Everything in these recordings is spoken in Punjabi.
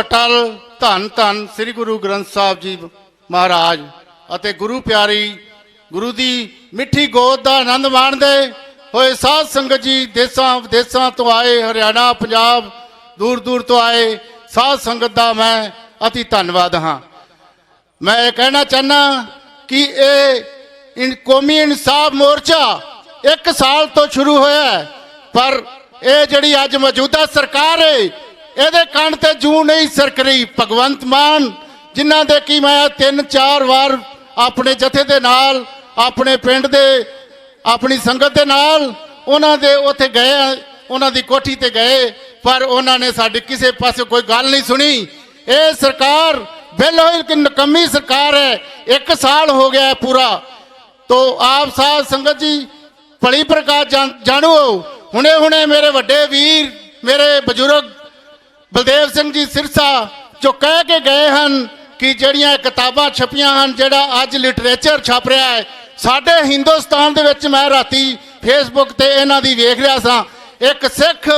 ਅਟਲ ਧੰਨ ਧੰਨ ਸ੍ਰੀ ਗੁਰੂ ਗ੍ਰੰਥ ਸਾਹਿਬ ਜੀ ਮਹਾਰਾਜ ਅਤੇ ਗੁਰੂ ਪਿਆਰੀ ਗੁਰੂ ਦੀ ਮਿੱਠੀ ਗੋਦ ਦਾ ਆਨੰਦ ਮਾਣਦੇ ਹੋਏ ਸਾਧ ਸੰਗਤ ਜੀ ਦੇਸਾਂ ਵਿਦੇਸਾਂ ਤੋਂ ਆਏ, ਹਰਿਆਣਾ, ਪੰਜਾਬ ਦੂਰ ਦੂਰ ਤੋਂ ਆਏ ਸਾਧ ਸੰਗਤ ਦਾ ਮੈਂ ਅਤੀ ਧੰਨਵਾਦ ਹਾਂ। ਮੈਂ ਇਹ ਕਹਿਣਾ ਚਾਹਨਾ ਕਿ ਇਹ ਇਨ ਕੌਮੀ ਇਨਸਾਫ ਮੋਰਚਾ ਇੱਕ ਸਾਲ ਤੋਂ ਸ਼ੁਰੂ ਹੋਇਆ ਪਰ ਇਹ ਜਿਹੜੀ ਅੱਜ ਮੌਜੂਦਾ ਸਰਕਾਰ ਹੈ ਇਹਦੇ ਕੰਨ ਤੇ ਜੂ ਨਹੀਂ ਸਰਕ ਰਹੀ, ਭਗਵੰਤ ਮਾਨ, ਜਿਨ੍ਹਾਂ ਦੇ ਕੀ ਮੈਂ ਤਿੰਨ ਚਾਰ ਵਾਰ ਆਪਣੇ ਜਥੇ ਦੇ ਨਾਲ, ਆਪਣੇ ਪਿੰਡ ਦੇ, ਆਪਣੀ ਸੰਗਤ ਦੇ ਨਾਲ, ਉਹਨਾਂ ਦੇ ਉੱਥੇ ਗਏ ਉਹਨਾਂ ਦੀ ਕੋਠੀ ਤੇ ਗਏ, ਪਰ ਉਹਨਾਂ ਨੇ ਸਾਡੀ ਕਿਸੇ ਪਾਸੇ ਕੋਈ ਗੱਲ ਨਹੀਂ ਸੁਣੀ। ਇਹ ਸਰਕਾਰ ਬਿਲਕੁਲ ਕਿ ਨਕਮੀ ਸਰਕਾਰ ਹੈ, ਇੱਕ ਸਾਲ ਹੋ ਗਿਆ ਹੈ ਪੂਰਾ। ਤੋ ਆਪ ਸਾਹਿਬ ਸੰਗਤ ਜੀ, ਭਲੀ ਪ੍ਰਕਾਰ ਜਾਣ- ਜਾਣੋ ਹੁਣੇ ਹੁਣੇ ਮੇਰੇ ਵੱਡੇ ਵੀਰ, ਮੇਰੇ ਬਜ਼ੁਰਗ ਬਲਦੇਵ ਸਿੰਘ ਜੀ ਸਿਰਸਾ, ਜੋ ਕਹਿ ਕੇ ਗਏ ਹਨ ਕਿ ਜਿਹੜੀਆਂ ਕਿਤਾਬਾਂ ਛਪੀਆਂ ਹਨ, ਜਿਹੜਾ ਅੱਜ ਲਿਟਰੇਚਰ ਛਪ ਰਿਹਾ ਹੈ, ਸਾਡੇ ਹਿੰਦੁਸਤਾਨ ਦੇ ਵਿੱਚ ਮੈਂ ਰਾਤੀ ਫੇਸਬੁੱਕ ਤੇ ਇਹਨਾਂ ਦੀ ਵੇਖ ਰਿਹਾ ਸਾਂ, ਇੱਕ ਸਿੱਖ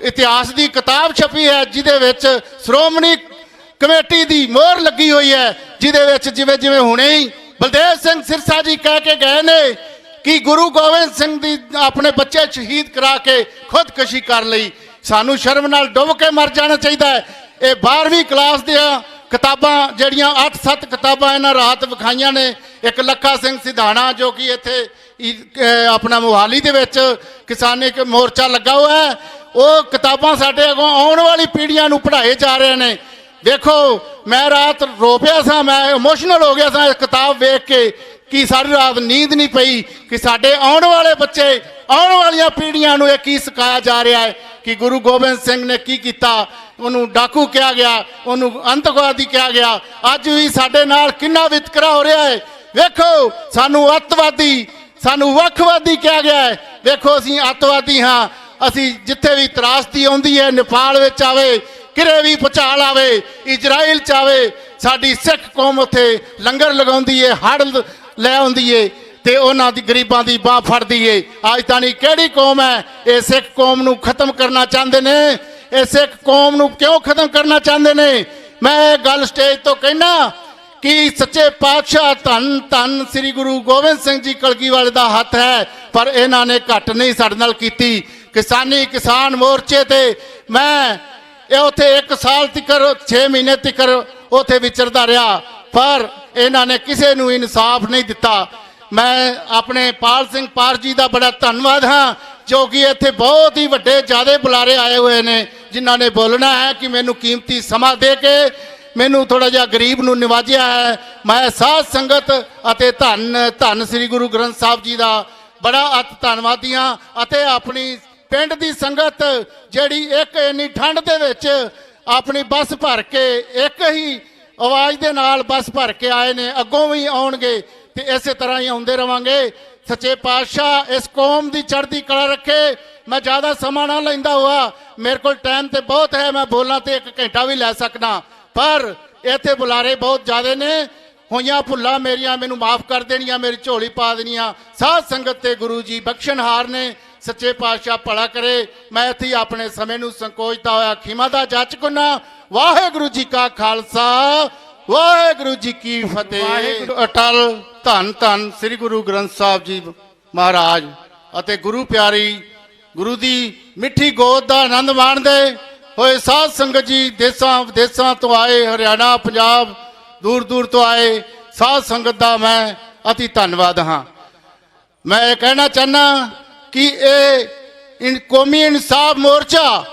ਇਤਿਹਾਸ ਦੀ ਕਿਤਾਬ ਛਪੀ ਹੈ, ਜਿਹਦੇ ਵਿੱਚ ਸ਼੍ਰੋਮਣੀ ਕਮੇਟੀ ਦੀ ਮੋਹਰ ਲੱਗੀ ਹੋਈ ਹੈ, ਜਿਹਦੇ ਵਿੱਚ ਜਿਵੇਂ ਜਿਵੇਂ ਹੁਣੇ ਹੀ ਬਲਦੇਵ ਸਿੰਘ ਸਿਰਸਾ ਜੀ ਕਹਿ ਕੇ ਗਏ ਨੇ ਕਿ ਗੁਰੂ ਗੋਬਿੰਦ ਸਿੰਘ ਦੀ ਆਪਣੇ ਬੱਚੇ ਸ਼ਹੀਦ ਕਰਾ ਕੇ ਖੁਦਕੁਸ਼ੀ ਕਰ ਲਈ ਸਾਨੂੰ ਸ਼ਰਮ ਨਾਲ ਡੁੱਬ ਕੇ ਮਰ ਜਾਣਾ ਚਾਹੀਦਾ ਹੈ। ਇਹ 12ਵੀਂ ਕਲਾਸ ਦੀਆਂ ਕਿਤਾਬਾਂ, ਜਿਹੜੀਆਂ 8-7 ਕਿਤਾਬਾਂ ਇਹਨਾਂ ਰਾਤ ਵਿਖਾਈਆਂ ਨੇ, ਇੱਕ ਲੱਖਾ ਸਿੰਘ ਸਿਧਾਣਾ ਜੋ ਕਿ ਇੱਥੇ ਆਪਣਾ ਮੋਹਾਲੀ ਦੇ ਵਿੱਚ ਕਿਸਾਨੀ ਕ- ਮੋਰਚਾ ਲੱਗਾ ਹੋਇਆ ਹੈ। ਉਹ ਕਿਤਾਬਾਂ ਸਾਡੇ ਅੱਗੋਂ ਆਉਣ ਵਾਲੀ ਪੀੜ੍ਹੀਆਂ ਨੂੰ ਪੜ੍ਹਾਏ ਜਾ ਰਹੇ ਨੇ। ਵੇਖੋ, ਮੈਂ ਰਾਤ ਰੋ ਪਿਆ ਸਾਂ, ਮੈਂ ਇਮੋਸ਼ਨਲ ਹੋ ਗਿਆ ਸਾਂ ਇਹ ਕਿਤਾਬ ਵੇਖ ਕੇ। ਕਿ ਸਾਰੀ ਰਾਤ ਨੀਂਦ ਨਹੀਂ ਪਈ, ਕਿ ਸਾਡੇ ਆਉਣ ਵਾਲੇ ਬੱਚੇ, ਆਉਣ ਵਾਲੀਆਂ ਪੀੜ੍ਹੀਆਂ ਨੂੰ ਇਹ ਕੀ ਸਿਖਾਇਆ ਜਾ ਰਿਹਾ ਹੈ ਕਿ ਗੁਰੂ ਗੋਬਿੰਦ ਸਿੰਘ ਨੇ ਕੀ ਕੀਤਾ? ਉਹਨੂੰ ਡਾਕੂ ਕਿਹਾ ਗਿਆ, ਉਹਨੂੰ ਅੰਤਵਾਦੀ ਕਿਹਾ ਗਿਆ। ਅੱਜ ਵੀ ਸਾਡੇ ਨਾਲ ਕਿੰਨਾ ਵਿਤਕਰਾ ਹੋ ਰਿਹਾ ਹੈ? ਵੇਖੋ, ਸਾਨੂੰ ਅੱਤਵਾਦੀ, ਸਾਨੂੰ ਵੱਖਵਾਦੀ ਕਿਹਾ ਗਿਆ ਹੈ। ਵੇਖੋ, ਅਸੀਂ ਅੱਤਵਾਦੀ ਹਾਂ। ਅਸੀਂ ਜਿੱਥੇ ਵੀ ਤਰਾਸਦੀ ਆਉਂਦੀ ਹੈ, ਨੇਪਾਲ ਵਿੱਚ ਆਵੇ ਕਿਰੇ ਵੀ ਭੁਚਾਲ ਆਵੇ, ਇਜ਼ਰਾਈਲ ਚ ਆਵੇ, ਸਾਡੀ ਸਿੱਖ ਕੌਮ ਉੱਥੇ ਲੰਗਰ ਲਗਾਉਂਦੀ ਹੈ ਹੜ ਲੈ ਆਉਂਦੀ ਏ ਤੇ ਉਹਨਾਂ ਦੀ ਗਰੀਬਾਂ ਦੀ ਬਾਹ ਫੜਦੀ ਏ। ਅੱਜ ਤਾਣੀ ਕਿਹੜੀ ਕੌਮ ਹੈ? ਇਹ ਸਿੱਖ ਕੌਮ ਨੂੰ ਖਤਮ ਕਰਨਾ ਚਾਹੁੰਦੇ ਨੇ? ਇਹ ਸਿੱਖ ਕੌਮ ਨੂੰ ਕਿਉਂ ਖਤਮ ਕਰਨਾ ਚਾਹੁੰਦੇ ਨੇ? ਮੈਂ ਇਹ ਗੱਲ ਸਟੇਜ ਤੋਂ ਕਹਿਣਾ ਕਿ ਸੱਚੇ ਪਾਤਸ਼ਾਹ ਧੰਨ ਧੰਨ ਸ੍ਰੀ ਗੁਰੂ ਗੋਬਿੰਦ ਸਿੰਘ ਜੀ ਕਲਗੀ ਵਾਲੇ ਦਾ ਹੱਥ ਹੈ, ਪਰ ਇਹਨਾਂ ਨੇ ਘੱਟ ਨਹੀਂ ਸਾਡੇ ਨਾਲ ਕੀਤੀ। ਕਿਸਾਨੀ ਕਿਸਾਨ ਮੋਰਚੇ ਤੇ ਮੈਂ ਇਹ ਉਥੇ 1 ਸਾਲ ਤੱਕਰ 6 ਮਹੀਨੇ ਤੱਕਰ ਉਥੇ ਵਿਚਰਦਾ ਰਿਹਾ। ਪਰ ਇਹਨਾਂ ਨੇ ਕਿਸੇ ਨੂੰ ਇਨਸਾਫ ਨਹੀਂ ਦਿੱਤਾ। ਮੈਂ ਆਪਣੇ ਪਾਲ ਸਿੰਘ ਪਾਰ ਜੀ ਦਾ ਬੜਾ ਧੰਨਵਾਦ ਹਾਂ, ਜੋ ਕਿ ਇੱਥੇ ਬਹੁਤ ਹੀ ਵੱਡੇ ਜਿਆਦੇ ਬੁਲਾਰੇ ਆਏ ਹੋਏ ਨੇ, ਜਿਨ੍ਹਾਂ ਨੇ ਬੋਲਣਾ ਹੈ ਕਿ ਮੈਨੂੰ ਕੀਮਤੀ ਸਮਾਂ ਦੇ ਕੇ ਮੈਨੂੰ ਥੋੜਾ ਜਿਹਾ ਗਰੀਬ ਨੂੰ ਨਿਵਾਜਿਆ ਹੈ। ਮੈਂ ਸਾਧ ਸੰਗਤ ਅਤੇ ਧੰਨ ਧੰਨ ਸ੍ਰੀ ਗੁਰੂ ਗ੍ਰੰਥ ਸਾਹਿਬ ਜੀ ਦਾ ਬੜਾ ਅਤ ਧੰਨਵਾਦੀ ਹਾਂ ਅਤੇ ਆਪਣੀ ਪਿੰਡ ਦੀ ਸੰਗਤ ਜਿਹੜੀ ਇੱਕ ਇੰਨੀ ਠੰਡ ਦੇ ਵਿੱਚ ਆਪਣੀ ਬੱਸ ਭਰ ਕੇ ਇੱਕ ਹੀ ਆਵਾਜ਼ ਦੇ ਨਾਲ ਬੱਸ ਭਰ ਕੇ ਆਏ ਨੇ, ਅੱਗੋਂ ਵੀ ਆਉਣਗੇ ਤੇ ਇਸੇ ਤਰ੍ਹਾਂ ਹੀ ਆਉਂਦੇ ਰਵਾਂਗੇ। ਸੱਚੇ ਪਾਤਸ਼ਾਹ, ਇਸ ਕੌਮ ਦੀ ਚੜ੍ਹਦੀ ਕਲਾ ਰੱਖੇ। ਮੈਂ ਜ਼ਿਆਦਾ ਸਮਾਂ ਨਾ ਲੈਂਦਾ ਹੋਆ। ਮੇਰੇ ਕੋਲ ਟਾਈਮ ਤੇ ਬਹੁਤ ਹੈ, ਮੈਂ ਬੋਲਾਂ ਤੇ ਇੱਕ ਘੰਟਾ ਵੀ ਲੈ ਸਕਦਾ। ਪਰ ਇੱਥੇ ਬੁਲਾਰੇ ਬਹੁਤ ਜ਼ਿਆਦੇ ਨੇ। ਹੋਈਆਂ ਭੁੱਲਾਂ ਮੇਰੀਆਂ, ਮੈਨੂੰ ਮਾਫ ਕਰ ਦੇਣੀਆਂ, ਮੇਰੀ ਝੋਲੀ ਪਾ ਦੇਣੀਆਂ। ਸਾਧ ਸੰਗਤ ਤੇ ਗੁਰੂ ਜੀ ਬਖਸ਼ਣਹਾਰ ਨੇ। ਸੱਚੇ ਪਾਤਸ਼ਾਹ ਭਲਾ ਕਰੇ। ਮੈਂ ਇੱਥੇ ਆਪਣੇ ਸਮੇਂ ਨੂੰ ਸੰਕੋਚਦਾ ਹੋਇਆ, ਖਿਮਾ ਦਾ ਜੱਜ ਕੁਨਾ। ਵਾਹਿਗੁਰੂ ਜੀ ਕਾ ਖਾਲਸਾ, ਵਾਹਿਗੁਰੂ ਜੀ ਕੀ ਫਤਿਹ। ਅਟਲ, ਧੰਨ ਧੰਨ ਸ੍ਰੀ ਗੁਰੂ ਗ੍ਰੰਥ ਸਾਹਿਬ ਜੀ ਮਹਾਰਾਜ ਅਤੇ ਗੁਰੂ ਪਿਆਰੀ, ਗੁਰੂ ਦੀ ਮਿੱਠੀ ਗੋਦ ਦਾ ਆਨੰਦ ਮਾਣਦੇ ਹੋਏ ਸਾਧ ਸੰਗਤ ਜੀ ਦੇਸਾਂ ਵਿਦੇਸਾਂ ਤੋਂ ਆਏ, ਹਰਿਆਣਾ, ਪੰਜਾਬ ਦੂਰ ਦੂਰ ਤੋਂ ਆਏ ਸਾਧ ਸੰਗਤ ਦਾ ਮੈਂ ਅਤੀ ਧੰਨਵਾਦ ਹਾਂ। ਮੈਂ ਇਹ ਕਹਿਣਾ ਚਾਹਨਾ ਕਿ ਇਹ ਇਨ ਕੌਮੀ ਇਨਸਾਫ ਮੋਰਚਾ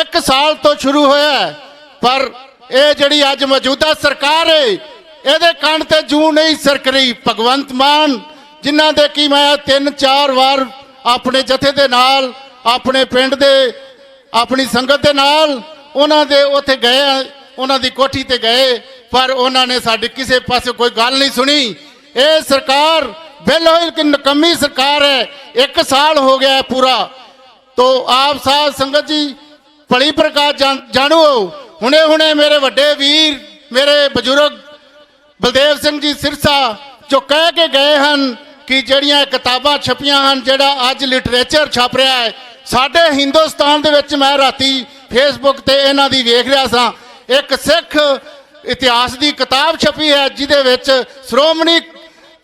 ਇੱਕ ਸਾਲ ਤੋਂ ਸ਼ੁਰੂ ਹੋਇਆ ਹੈ। ਪਰ ਇਹ ਜਿਹੜੀ ਅੱਜ ਮੌਜੂਦਾ ਸਰਕਾਰ ਹੈ ਇਹਦੇ ਕੰਨ ਤੇ ਜੂ ਨਹੀਂ ਸਰਕ ਰਹੀ। ਭਗਵੰਤ ਮਾਨ, ਜਿਨ੍ਹਾਂ ਦੇ ਕੀ ਮੈਂ ਤਿੰਨ ਚਾਰ ਵਾਰ ਆਪਣੇ ਜਥੇ ਦੇ ਨਾਲ, ਆਪਣੇ ਪਿੰਡ ਦੇ, ਆਪਣੀ ਸੰਗਤ ਦੇ ਨਾਲ, ਉਹਨਾਂ ਦੇ ਉੱਥੇ ਗਏ ਉਹਨਾਂ ਦੀ ਕੋਠੀ ਤੇ ਗਏ, ਪਰ ਉਹਨਾਂ ਨੇ ਸਾਡੀ ਕਿਸੇ ਪਾਸੇ ਕੋਈ ਗੱਲ ਨਹੀਂ ਸੁਣੀ। ਇਹ ਸਰਕਾਰ ਬਿਲਕੁਲ ਕਿ ਨਕਮੀ ਸਰਕਾਰ ਹੈ। ਇੱਕ ਸਾਲ ਹੋ ਗਿਆ ਪੂਰਾ। ਤੋ ਆਪ ਸਾਹਿਬ ਸੰਗਤ ਜੀ, ਭਲੀ ਪ੍ਰਕਾਰ ਜਾਣ- ਜਾਣੋ ਹੁਣੇ ਹੁਣੇ ਮੇਰੇ ਵੱਡੇ ਵੀਰ, ਮੇਰੇ ਬਜ਼ੁਰਗ ਬਲਦੇਵ ਸਿੰਘ ਜੀ ਸਿਰਸਾ, ਜੋ ਕਹਿ ਕੇ ਗਏ ਹਨ ਕਿ ਜਿਹੜੀਆਂ ਕਿਤਾਬਾਂ ਛਪੀਆਂ ਹਨ, ਜਿਹੜਾ ਅੱਜ ਲਿਟਰੇਚਰ ਛਪ ਰਿਹਾ ਹੈ, ਸਾਡੇ ਹਿੰਦੁਸਤਾਨ ਦੇ ਵਿੱਚ ਮੈਂ ਰਾਤੀ ਫੇਸਬੁੱਕ ਤੇ ਇਹਨਾਂ ਦੀ ਵੇਖ ਰਿਹਾ ਸਾਂ, ਇੱਕ ਸਿੱਖ ਇਤਿਹਾਸ ਦੀ ਕਿਤਾਬ ਛਪੀ ਹੈ, ਜਿਹਦੇ ਵਿੱਚ ਸ਼੍ਰੋਮਣੀ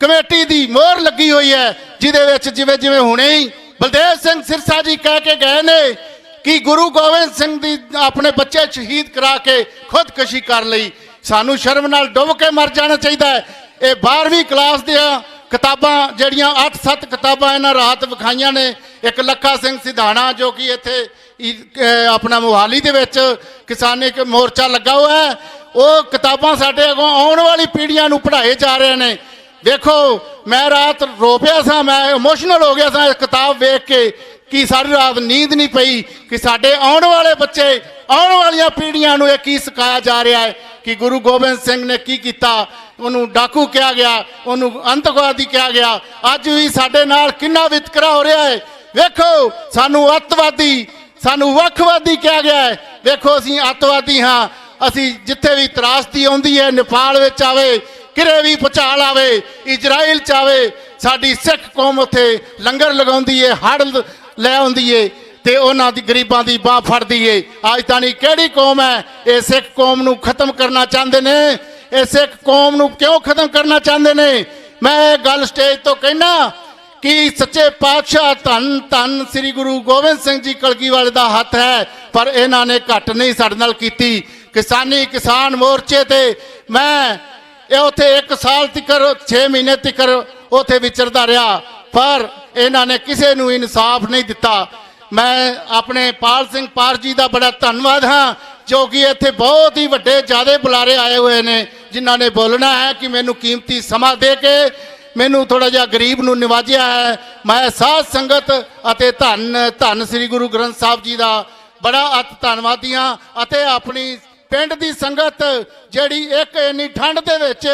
ਕਮੇਟੀ ਦੀ ਮੋਹਰ ਲੱਗੀ ਹੋਈ ਹੈ, ਜਿਹਦੇ ਵਿੱਚ ਜਿਵੇਂ ਜਿਵੇਂ ਹੁਣੇ ਹੀ ਬਲਦੇਵ ਸਿੰਘ ਸਿਰਸਾ ਜੀ ਕਹਿ ਕੇ ਗਏ ਨੇ ਕਿ ਗੁਰੂ ਗੋਬਿੰਦ ਸਿੰਘ ਦੀ ਆਪਣੇ ਬੱਚੇ ਸ਼ਹੀਦ ਕਰਾ ਕੇ ਖੁਦਕੁਸ਼ੀ ਕਰ ਲਈ ਸਾਨੂੰ ਸ਼ਰਮ ਨਾਲ ਡੁੱਬ ਕੇ ਮਰ ਜਾਣਾ ਚਾਹੀਦਾ ਹੈ। ਇਹ 12ਵੀਂ ਕਲਾਸ ਦੀਆਂ ਕਿਤਾਬਾਂ, ਜਿਹੜੀਆਂ 8-7 ਕਿਤਾਬਾਂ ਇਹਨਾਂ ਰਾਤ ਵਿਖਾਈਆਂ ਨੇ, ਇੱਕ ਲੱਖਾ ਸਿੰਘ ਸਿਧਾਣਾ ਜੋ ਕਿ ਇੱਥੇ ਆਪਣਾ ਮੋਹਾਲੀ ਦੇ ਵਿੱਚ ਕਿਸਾਨੀ ਇੱਕ ਮੋਰਚਾ ਲੱਗਾ ਹੋਇਆ ਹੈ। ਉਹ ਕਿਤਾਬਾਂ ਸਾਡੇ ਅੱਗੋਂ ਆਉਣ ਵਾਲੀ ਪੀੜ੍ਹੀਆਂ ਨੂੰ ਪੜ੍ਹਾਏ ਜਾ ਰਹੇ ਨੇ। ਵੇਖੋ, ਮੈਂ ਰਾਤ ਰੋ ਪਿਆ ਸਾਂ, ਮੈਂ ਇਮੋਸ਼ਨਲ ਹੋ ਗਿਆ ਸਾਂ, ਇਹ ਕਿਤਾਬ ਵੇਖ ਕੇ ਕਿ ਸਾਰੀ ਰਾਤ ਨੀਂਦ ਨਹੀਂ ਪਈ, ਕਿ ਸਾਡੇ ਆਉਣ ਵਾਲੇ ਬੱਚੇ, ਆਉਣ ਵਾਲੀਆਂ ਪੀੜ੍ਹੀਆਂ ਨੂੰ ਇਹ ਕੀ ਸਿਖਾਇਆ ਜਾ ਰਿਹਾ ਹੈ ਕਿ ਗੁਰੂ ਗੋਬਿੰਦ ਸਿੰਘ ਨੇ ਕੀ ਕੀਤਾ, ਉਹਨੂੰ ਡਾਕੂ ਕਿਹਾ ਗਿਆ, ਉਹਨੂੰ ਅੰਤਵਾਦੀ ਕਿਹਾ ਗਿਆ। ਅੱਜ ਵੀ ਸਾਡੇ ਨਾਲ ਕਿੰਨਾ ਵਿਤਕਰਾ ਹੋ ਰਿਹਾ ਹੈ। ਵੇਖੋ, ਸਾਨੂੰ ਅੱਤਵਾਦੀ, ਸਾਨੂੰ ਵੱਖਵਾਦੀ ਕਿਹਾ ਗਿਆ ਹੈ। ਵੇਖੋ, ਅਸੀਂ ਅੱਤਵਾਦੀ ਹਾਂ। ਅਸੀਂ ਜਿੱਥੇ ਵੀ ਤਰਾਸਦੀ ਆਉਂਦੀ ਹੈ, ਨੇਪਾਲ ਵਿੱਚ ਆਵੇ ਕਿਰੇ ਵੀ ਭੁਚਾਲ ਆਵੇ, ਇਜ਼ਰਾਈਲ ਚ ਆਵੇ, ਸਾਡੀ ਸਿੱਖ ਕੌਮ ਉੱਥੇ ਲੰਗਰ ਲਗਾਉਂਦੀ ਏ ਹੜ ਲੈ ਆਉਂਦੀ ਏ ਤੇ ਉਹਨਾਂ ਦੀ ਗਰੀਬਾਂ ਦੀ ਬਾਹ ਫੜਦੀ ਏ। ਅੱਜ ਤਾਂ ਨਹੀਂ ਕਿਹੜੀ ਕੌਮ ਹੈ, ਇਹ ਸਿੱਖ ਕੌਮ ਨੂੰ ਖਤਮ ਕਰਨਾ ਚਾਹੁੰਦੇ ਨੇ? ਇਹ ਸਿੱਖ ਕੌਮ ਨੂੰ ਕਿਉਂ ਖਤਮ ਕਰਨਾ ਚਾਹੁੰਦੇ ਨੇ? ਮੈਂ ਇਹ ਗੱਲ ਸਟੇਜ ਤੋਂ ਕਹਿਣਾ ਕਿ ਸੱਚੇ ਪਾਤਸ਼ਾਹ ਧੰਨ ਧੰਨ ਸ੍ਰੀ ਗੁਰੂ ਗੋਬਿੰਦ ਸਿੰਘ ਜੀ ਕਲਗੀ ਵਾਲੇ ਦਾ ਹੱਥ ਹੈ, ਪਰ ਇਹਨਾਂ ਨੇ ਘੱਟ ਨਹੀਂ ਸਾਡੇ ਨਾਲ ਕੀਤੀ। ਕਿਸਾਨੀ ਕਿਸਾਨ ਮੋਰਚੇ ਤੇ ਮੈਂ ਇਹ ਉਥੇ 1 ਸਾਲ ਤੱਕਰ 6 ਮਹੀਨੇ ਤੱਕਰ ਉਥੇ ਵਿਚਰਦਾ ਰਿਹਾ। ਪਰ ਇਹਨਾਂ ਨੇ ਕਿਸੇ ਨੂੰ ਇਨਸਾਫ ਨਹੀਂ ਦਿੱਤਾ। ਮੈਂ ਆਪਣੇ ਪਾਲ ਸਿੰਘ ਪਾਰ ਜੀ ਦਾ ਬੜਾ ਧੰਨਵਾਦ ਹਾਂ, ਜੋ ਕਿ ਇੱਥੇ ਬਹੁਤ ਹੀ ਵੱਡੇ ਜਿਆਦੇ ਬੁਲਾਰੇ ਆਏ ਹੋਏ ਨੇ, ਜਿਨ੍ਹਾਂ ਨੇ ਬੋਲਣਾ ਹੈ ਕਿ ਮੈਨੂੰ ਕੀਮਤੀ ਸਮਾਂ ਦੇ ਕੇ ਮੈਨੂੰ ਥੋੜਾ ਜਿਹਾ ਗਰੀਬ ਨੂੰ ਨਿਵਾਜਿਆ ਹੈ। ਮੈਂ ਸਾਧ ਸੰਗਤ ਅਤੇ ਧੰਨ ਧੰਨ ਸ੍ਰੀ ਗੁਰੂ ਗ੍ਰੰਥ ਸਾਹਿਬ ਜੀ ਦਾ ਬੜਾ ਅਤ, ਧੰਨਵਾਦੀ ਹਾਂ ਅਤੇ ਆਪਣੀ ਪਿੰਡ ਦੀ ਸੰਗਤ ਜਿਹੜੀ ਇੱਕ ਇੰਨੀ ਠੰਡ ਦੇ ਵਿੱਚ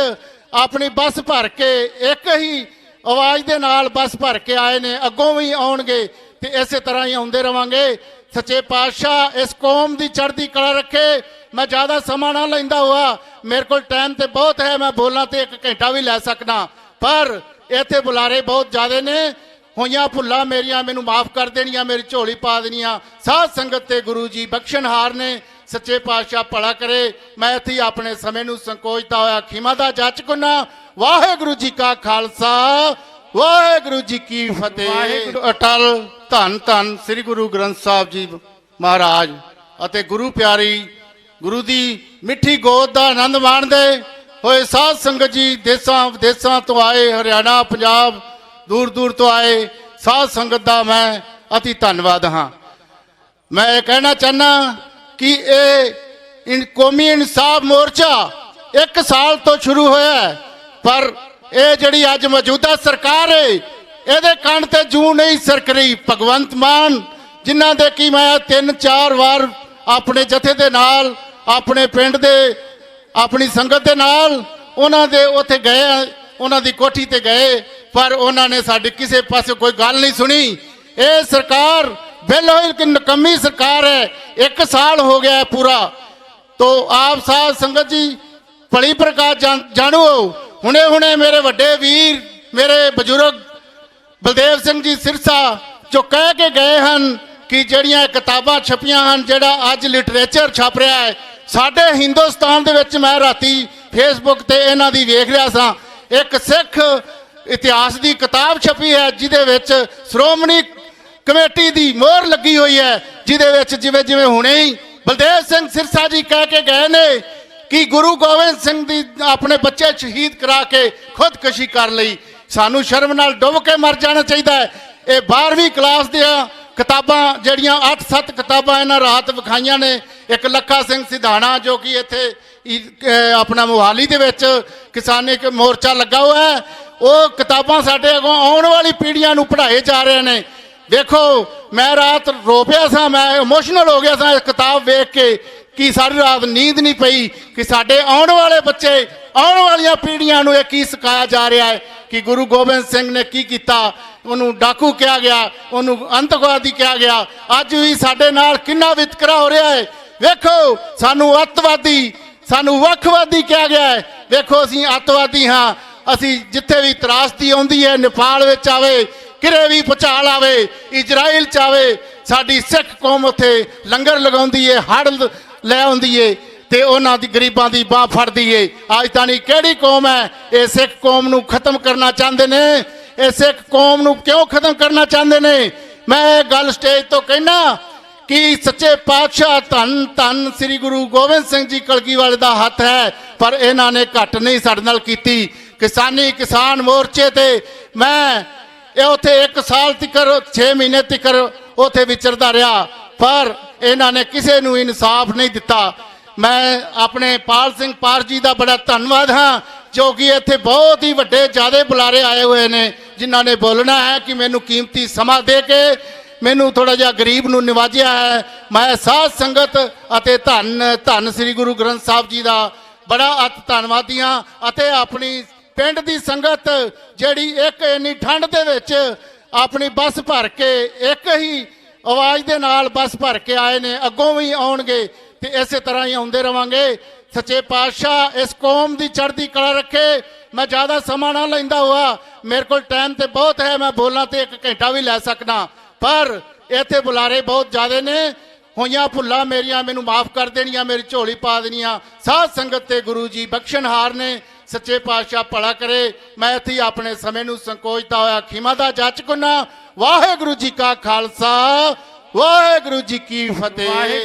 ਆਪਣੀ ਬੱਸ ਭਰ ਕੇ ਇੱਕ ਹੀ ਆਵਾਜ਼ ਦੇ ਨਾਲ ਬੱਸ ਭਰ ਕੇ ਆਏ ਨੇ, ਅੱਗੋਂ ਵੀ ਆਉਣਗੇ ਤੇ ਇਸੇ ਤਰ੍ਹਾਂ ਹੀ ਆਉਂਦੇ ਰਵਾਂਗੇ। ਸੱਚੇ ਪਾਤਸ਼ਾਹ, ਇਸ ਕੌਮ ਦੀ ਚੜ੍ਹਦੀ ਕਲਾ ਰੱਖੇ। ਮੈਂ ਜ਼ਿਆਦਾ ਸਮਾਂ ਨਾ ਲੈਂਦਾ ਹੋਆ, ਮੇਰੇ ਕੋਲ ਟਾਈਮ ਤੇ ਬਹੁਤ ਹੈ, ਮੈਂ ਬੋਲਾਂ ਤੇ ਇੱਕ ਘੰਟਾ ਵੀ ਲੈ ਸਕਦਾ। ਪਰ ਇੱਥੇ ਬੁਲਾਰੇ ਬਹੁਤ ਜ਼ਿਆਦੇ ਨੇ। ਹੋਈਆਂ ਭੁੱਲਾਂ ਮੇਰੀਆਂ, ਮੈਨੂੰ ਮਾਫ ਕਰ ਦੇਣੀਆਂ, ਮੇਰੀ ਝੋਲੀ ਪਾ ਦੇਣੀਆਂ। ਸਾਧ ਸੰਗਤ ਤੇ ਗੁਰੂ ਜੀ ਬਖਸ਼ਣਹਾਰ ਨੇ। ਸੱਚੇ ਪਾਤਸ਼ਾਹ ਭਲਾ ਕਰੇ। ਮੈਂ ਇੱਥੇ ਆਪਣੇ ਸਮੇਂ ਨੂੰ ਸੰਕੋਚਦਾ ਹੋਇਆ ਖਿਮਾ ਦਾ ਜੱਜ ਕੁਨਾ। ਵਾਹਿਗੁਰੂ ਜੀ ਕਾ ਖਾਲਸਾ ਵਾਹਿਗੁਰੂ ਜੀ ਕੀ ਫਤਿਹ। ਵਾਹਿਗੁਰੂ। ਅਟਲ ਧੰਨ ਧੰਨ ਸ੍ਰੀ ਗੁਰੂ ਗ੍ਰੰਥ ਸਾਹਿਬ ਜੀ ਮਹਾਰਾਜ ਅਤੇ ਗੁਰੂ ਪਿਆਰੀ ਗੁਰੂ ਦੀ ਮਿੱਠੀ ਗੋਦ ਦਾ ਆਨੰਦ ਮਾਣਦੇ ਹੋਏ ਸਾਧ ਸੰਗਤ ਜੀ ਦੇਸਾਂ ਵਿਦੇਸਾਂ ਤੋਂ ਆਏ ਹਰਿਆਣਾ ਪੰਜਾਬ ਦੂਰ ਦੂਰ ਤੋਂ ਆਏ ਸਾਧ ਸੰਗਤ ਦਾ ਮੈਂ ਅਤੀ ਧੰਨਵਾਦ ਹਾਂ। ਮੈਂ ਇਹ ਕਹਿਣਾ ਚਾਹਨਾ ਕਿ ਇਹ ਕੌਮੀ ਇਨਸਾਫ ਮੋਰਚਾ ਇੱਕ ਸਾਲ ਤੋਂ ਸ਼ੁਰੂ ਹੋਇਆ ਪਰ ਇਹ ਜਿਹੜੀ ਅੱਜ ਮੌਜੂਦਾ ਸਰਕਾਰ ਹੈ, ਇਹਦੇ ਕੰਨ ਤੇ ਜੂ ਨਹੀਂ ਸਰਕ ਰਹੀ। ਭਗਵੰਤ ਮਾਨ, ਜਿਨ੍ਹਾਂ ਦੇ ਕੀ ਮੈਂ ਤਿੰਨ ਚਾਰ ਵਾਰ ਆਪਣੇ ਜਥੇ ਦੇ ਨਾਲ, ਆਪਣੇ ਪਿੰਡ ਦੇ, ਆਪਣੀ ਸੰਗਤ ਦੇ ਨਾਲ, ਉਹਨਾਂ ਦੇ ਉੱਥੇ ਗਏ ਉਹਨਾਂ ਦੀ ਕੋਠੀ ਤੇ ਗਏ, ਪਰ ਉਹਨਾਂ ਨੇ ਸਾਡੀ ਕਿਸੇ ਪਾਸੇ ਕੋਈ ਗੱਲ ਨਹੀਂ ਸੁਣੀ। ਇਹ ਸਰਕਾਰ ਬਿਲਕੁਲ ਕਿ ਨਕਮੀ ਸਰਕਾਰ ਹੈ, ਇੱਕ ਸਾਲ ਹੋ ਗਿਆ ਹੈ ਪੂਰਾ। ਤੋ ਆਪ ਸਾਧ ਸੰਗਤ ਜੀ, ਭਲੀ ਪ੍ਰਕਾਰ ਜਾਣ- ਜਾਣੋ। ਹੁਣੇ ਹੁਣੇ ਮੇਰੇ ਵੱਡੇ ਵੀਰ, ਮੇਰੇ ਬਜ਼ੁਰਗ ਬਲਦੇਵ ਸਿੰਘ ਜੀ ਸਿਰਸਾ, ਜੋ ਕਹਿ ਕੇ ਗਏ ਹਨ ਕਿ ਜਿਹੜੀਆਂ ਕਿਤਾਬਾਂ ਛਪੀਆਂ ਹਨ, ਜਿਹੜਾ ਅੱਜ ਲਿਟਰੇਚਰ ਛਪ ਰਿਹਾ ਹੈ, ਸਾਡੇ ਹਿੰਦੁਸਤਾਨ ਦੇ ਵਿੱਚ ਮੈਂ ਰਾਤੀ ਫੇਸਬੁੱਕ ਤੇ ਇਹਨਾਂ ਦੀ ਵੇਖ ਰਿਹਾ ਸਾਂ। ਇੱਕ ਸਿੱਖ ਇਤਿਹਾਸ ਦੀ ਕਿਤਾਬ ਛਪੀ ਹੈ, ਜਿਹਦੇ ਵਿੱਚ ਸ਼੍ਰੋਮਣੀ ਕਮੇਟੀ ਦੀ ਮੋਹਰ ਲੱਗੀ ਹੋਈ ਹੈ, ਜਿਹਦੇ ਵਿੱਚ ਜਿਵੇਂ ਜਿਵੇਂ ਹੁਣੇ ਹੀ ਬਲਦੇਵ ਸਿੰਘ ਸਿਰਸਾ ਜੀ ਕਹਿ ਕੇ ਗਏ ਨੇ ਕਿ ਗੁਰੂ ਗੋਬਿੰਦ ਸਿੰਘ ਦੀ ਆਪਣੇ ਬੱਚੇ ਸ਼ਹੀਦ ਕਰਾ ਕੇ ਖੁਦਕੁਸ਼ੀ ਕਰ ਲਈ ਸਾਨੂੰ ਸ਼ਰਮ ਨਾਲ ਡੁੱਬ ਕੇ ਮਰ ਜਾਣਾ ਚਾਹੀਦਾ ਹੈ। ਇਹ 12ਵੀਂ ਕਲਾਸ ਦੀਆਂ ਕਿਤਾਬਾਂ, ਜਿਹੜੀਆਂ 8-7 ਕਿਤਾਬਾਂ ਇਹਨਾਂ ਰਾਤ ਵਿਖਾਈਆਂ ਨੇ, ਇੱਕ ਲੱਖਾ ਸਿੰਘ ਸਿਧਾਣਾ ਜੋ ਕਿ ਇੱਥੇ ਆਪਣਾ ਮੋਹਾਲੀ ਦੇ ਵਿੱਚ ਕਿਸਾਨੀ ਇੱਕ ਮੋਰਚਾ ਲੱਗਾ ਹੋਇਆ ਹੈ। ਉਹ ਕਿਤਾਬਾਂ ਸਾਡੇ ਅੱਗੋਂ ਆਉਣ ਵਾਲੀ ਪੀੜ੍ਹੀਆਂ ਨੂੰ ਪੜ੍ਹਾਏ ਜਾ ਰਹੇ ਨੇ। ਵੇਖੋ, ਮੈਂ ਰਾਤ ਰੋ ਪਿਆ ਸਾਂ, ਮੈਂ ਇਮੋਸ਼ਨਲ ਹੋ ਗਿਆ ਸਾਂ, ਇਹ ਕਿਤਾਬ ਵੇਖ ਕੇ ਕਿ ਸਾਰੀ ਰਾਤ ਨੀਂਦ ਨਹੀਂ ਪਈ, ਕਿ ਸਾਡੇ ਆਉਣ ਵਾਲੇ ਬੱਚੇ, ਆਉਣ ਵਾਲੀਆਂ ਪੀੜ੍ਹੀਆਂ ਨੂੰ ਇਹ ਕੀ ਸਿਖਾਇਆ ਜਾ ਰਿਹਾ ਹੈ ਕਿ ਗੁਰੂ ਗੋਬਿੰਦ ਸਿੰਘ ਨੇ ਕੀ ਕੀਤਾ, ਉਹਨੂੰ ਡਾਕੂ ਕਿਹਾ ਗਿਆ, ਉਹਨੂੰ ਅੰਤਵਾਦੀ ਕਿਹਾ ਗਿਆ। ਅੱਜ ਵੀ ਸਾਡੇ ਨਾਲ ਕਿੰਨਾ ਵਿਤਕਰਾ ਹੋ ਰਿਹਾ ਹੈ। ਵੇਖੋ, ਸਾਨੂੰ ਅੱਤਵਾਦੀ, ਸਾਨੂੰ ਵੱਖਵਾਦੀ ਕਿਹਾ ਗਿਆ ਹੈ। ਵੇਖੋ, ਅਸੀਂ ਅੱਤਵਾਦੀ ਹਾਂ। ਅਸੀਂ ਜਿੱਥੇ ਵੀ ਤਰਾਸਦੀ ਆਉਂਦੀ ਹੈ, ਨੇਪਾਲ ਵਿੱਚ ਆਵੇ ਕਿਰੇ ਵੀ ਭੁਚਾਲ ਆਵੇ, ਇਜ਼ਰਾਈਲ ਚ ਆਵੇ, ਸਾਡੀ ਸਿੱਖ ਕੌਮ ਉੱਥੇ ਲੰਗਰ ਲਗਾਉਂਦੀ ਏ ਹੜ ਲੈ ਆਉਂਦੀ ਏ ਤੇ ਉਹਨਾਂ ਦੀ ਗਰੀਬਾਂ ਦੀ ਬਾਹ ਫੜਦੀ ਏ। ਅੱਜ ਤਾਂ ਕਿਹੜੀ ਕੌਮ ਹੈ, ਇਹ ਸਿੱਖ ਕੌਮ ਨੂੰ ਖਤਮ ਕਰਨਾ ਚਾਹੁੰਦੇ ਨੇ? ਇਹ ਸਿੱਖ ਕੌਮ ਨੂੰ ਕਿਉਂ ਖਤਮ ਕਰਨਾ ਚਾਹੁੰਦੇ ਨੇ? ਮੈਂ ਇਹ ਗੱਲ ਸਟੇਜ ਤੋਂ ਕਹਿਣਾ ਕਿ ਸੱਚੇ ਪਾਤਸ਼ਾਹ ਧੰਨ ਧੰਨ ਸ੍ਰੀ ਗੁਰੂ ਗੋਬਿੰਦ ਸਿੰਘ ਜੀ ਕਲਗੀ ਵਾਲੇ ਦਾ ਹੱਥ ਹੈ, ਪਰ ਇਹਨਾਂ ਨੇ ਘੱਟ ਨਹੀਂ ਸਾਡੇ ਨਾਲ ਕੀਤੀ। ਕਿਸਾਨੀ ਕਿਸਾਨ ਮੋਰਚੇ ਤੇ ਮੈਂ ਇਹ ਉਥੇ 1 ਸਾਲ ਤੱਕਰ 6 ਮਹੀਨੇ ਤੱਕਰ ਉਥੇ ਵਿਚਰਦਾ ਰਿਹਾ। ਪਰ ਇਹਨਾਂ ਨੇ ਕਿਸੇ ਨੂੰ ਇਨਸਾਫ ਨਹੀਂ ਦਿੱਤਾ। ਮੈਂ ਆਪਣੇ ਪਾਲ ਸਿੰਘ ਪਾਰ ਜੀ ਦਾ ਬੜਾ ਧੰਨਵਾਦ ਹਾਂ, ਜੋ ਕਿ ਇੱਥੇ ਬਹੁਤ ਹੀ ਵੱਡੇ ਜਿਆਦੇ ਬੁਲਾਰੇ ਆਏ ਹੋਏ ਨੇ, ਜਿਨ੍ਹਾਂ ਨੇ ਬੋਲਣਾ ਹੈ ਕਿ ਮੈਨੂੰ ਕੀਮਤੀ ਸਮਾਂ ਦੇ ਕੇ ਮੈਨੂੰ ਥੋੜਾ ਜਿਹਾ ਗਰੀਬ ਨੂੰ ਨਿਵਾਜਿਆ ਹੈ। ਮੈਂ ਸਾਧ ਸੰਗਤ ਅਤੇ ਧੰਨ ਧੰਨ ਸ੍ਰੀ ਗੁਰੂ ਗ੍ਰੰਥ ਸਾਹਿਬ ਜੀ ਦਾ ਬੜਾ ਅਤ, ਧੰਨਵਾਦੀ ਹਾਂ ਅਤੇ ਆਪਣੀ ਪਿੰਡ ਦੀ ਸੰਗਤ ਜਿਹੜੀ ਇੱਕ ਇੰਨੀ ਠੰਡ ਦੇ ਵਿੱਚ ਆਪਣੀ ਬੱਸ ਭਰ ਕੇ ਇੱਕ ਹੀ ਆਵਾਜ਼ ਦੇ ਨਾਲ ਬੱਸ ਭਰ ਕੇ ਆਏ ਨੇ, ਅੱਗੋਂ ਵੀ ਆਉਣਗੇ ਤੇ ਇਸੇ ਤਰ੍ਹਾਂ ਹੀ ਆਉਂਦੇ ਰਵਾਂਗੇ। ਸੱਚੇ ਪਾਤਸ਼ਾਹ, ਇਸ ਕੌਮ ਦੀ ਚੜ੍ਹਦੀ ਕਲਾ ਰੱਖੇ। ਮੈਂ ਜ਼ਿਆਦਾ ਸਮਾਂ ਨਾ ਲੈਂਦਾ ਹੋਆ, ਮੇਰੇ ਕੋਲ ਟਾਈਮ ਤੇ ਬਹੁਤ ਹੈ, ਮੈਂ ਬੋਲਾਂ ਤੇ ਇੱਕ ਘੰਟਾ ਵੀ ਲੈ ਸਕਦਾ। ਪਰ ਇੱਥੇ ਬੁਲਾਰੇ ਬਹੁਤ ਜ਼ਿਆਦੇ ਨੇ। ਹੋਈਆਂ ਭੁੱਲਾਂ ਮੇਰੀਆਂ, ਮੈਨੂੰ ਮਾਫ ਕਰ ਦੇਣੀਆਂ, ਮੇਰੀ ਝੋਲੀ ਪਾ ਦੇਣੀਆਂ। ਸਾਧ ਸੰਗਤ ਤੇ ਗੁਰੂ ਜੀ ਬਖਸ਼ਣਹਾਰ ਨੇ। ਸੱਚੇ ਪਾਤਸ਼ਾਹ ਭਲਾ ਕਰੇ। ਮੈਂ ਇੱਥੇ ਆਪਣੇ ਸਮੇਂ ਨੂੰ ਸੰਕੋਚਦਾ ਹੋਇਆ, ਖਿਮਾ ਦਾ ਜੱਜ ਕੁਨਾ। ਵਾਹਿਗੁਰੂ ਜੀ ਕਾ ਖਾਲਸਾ, ਵਾਹਿਗੁਰੂ ਜੀ ਕੀ ਫਤਿਹ।